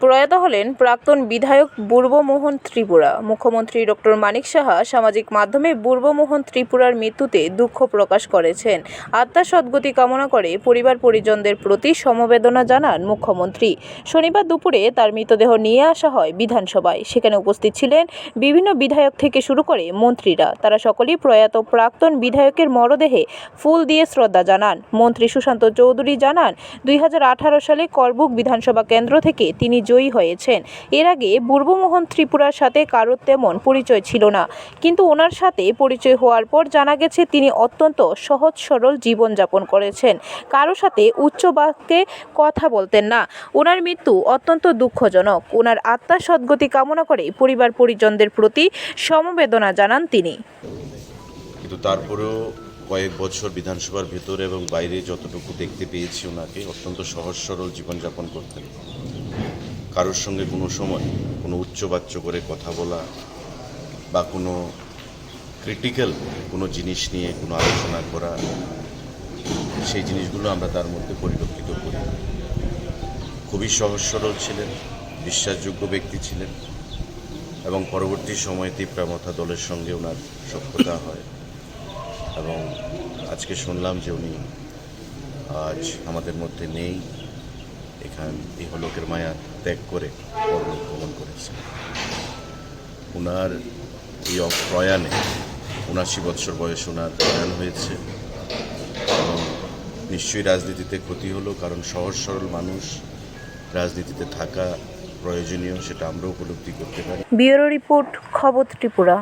প্রয়াত হলেন প্রাক্তন বিধায়ক বুর্বমোহন ত্রিপুরা। মুখ্যমন্ত্রী ডক্টর মানিক সাহা সামাজিক মাধ্যমে বুর্বমোহন ত্রিপুরার মৃত্যুতে দুঃখ প্রকাশ করেছেন। আত্মার সদ্গতি কামনা করে পরিবার পরিজনদের প্রতি সমবেদনা জানান মুখ্যমন্ত্রী। শনিবার দুপুরে তার মৃতদেহ নিয়ে আসা হয় বিধানসভায়। সেখানে উপস্থিত ছিলেন বিভিন্ন বিধায়ক থেকে শুরু করে মন্ত্রীরা। তারা সকলেই প্রয়াত প্রাক্তন বিধায়কের মরদেহে ফুল দিয়ে শ্রদ্ধা জানান। মন্ত্রী সুশান্ত চৌধুরী জানান, দুই হাজার আঠারো সালে করবুক বিধানসভা কেন্দ্র থেকে তিনি জয়ী হয়েছেন। এর আগে পূর্বমোহন ত্রিপুরার সাথে কারোর তেমন পরিচয় ছিল না। কিন্তু ওনার সাথে পরিচয় হওয়ার পর জানা গেছে, তিনি অত্যন্ত সহজ সরল জীবনযাপন করেছেন। কারও সাথে উচ্চ বাক্যে কথা বলতেন না। ওনার মৃত্যু অত্যন্ত দুঃখজনক। ওনার আত্মার সদ্গতি কামনা করে পরিবার পরিজনদের প্রতি সমবেদনা জানান তিনি। কিন্তু তারপরেও কয়েক বছর বিধানসভার ভেতরে এবং বাইরে যতটুকু দেখতে পেয়েছি ওনাকে, অত্যন্ত সহজ সরল জীবনযাপন করতেন। কারোর সঙ্গে কোনো সময় কোনো উচ্চবাচ্য করে কথা বলা বা কোনো ক্রিটিক্যাল কোনো জিনিস নিয়ে কোনো আলোচনা করা, সেই জিনিসগুলো আমরা তার মধ্যে পরিলক্ষিত করি। খুবই সহজ সরল ছিলেন, বিশ্বাসযোগ্য ব্যক্তি ছিলেন এবং পরবর্তী সময়ে তিপ্রামথা দলের সঙ্গে ওনার সখ্যতা হয় এবং আজকে শুনলাম যে উনি আজ আমাদের মধ্যে নেই। এখান ইহলোকের মায়া ত্যাগ করে পরলোক করেছেন ওনার এই প্রয়াণে উনাশি বৎসর বয়স ওনার প্রয়াণ হয়েছে। এবং নিশ্চয়ই রাজনীতিতে ক্ষতি হলো, কারণ সহজ সরল মানুষ, রাজনীতিতে থাকা প্রয়োজনীয়, সেটা আমরা উপলব্ধি করতে পারি। ব্যুরো রিপোর্ট, খবর ত্রিপুরা।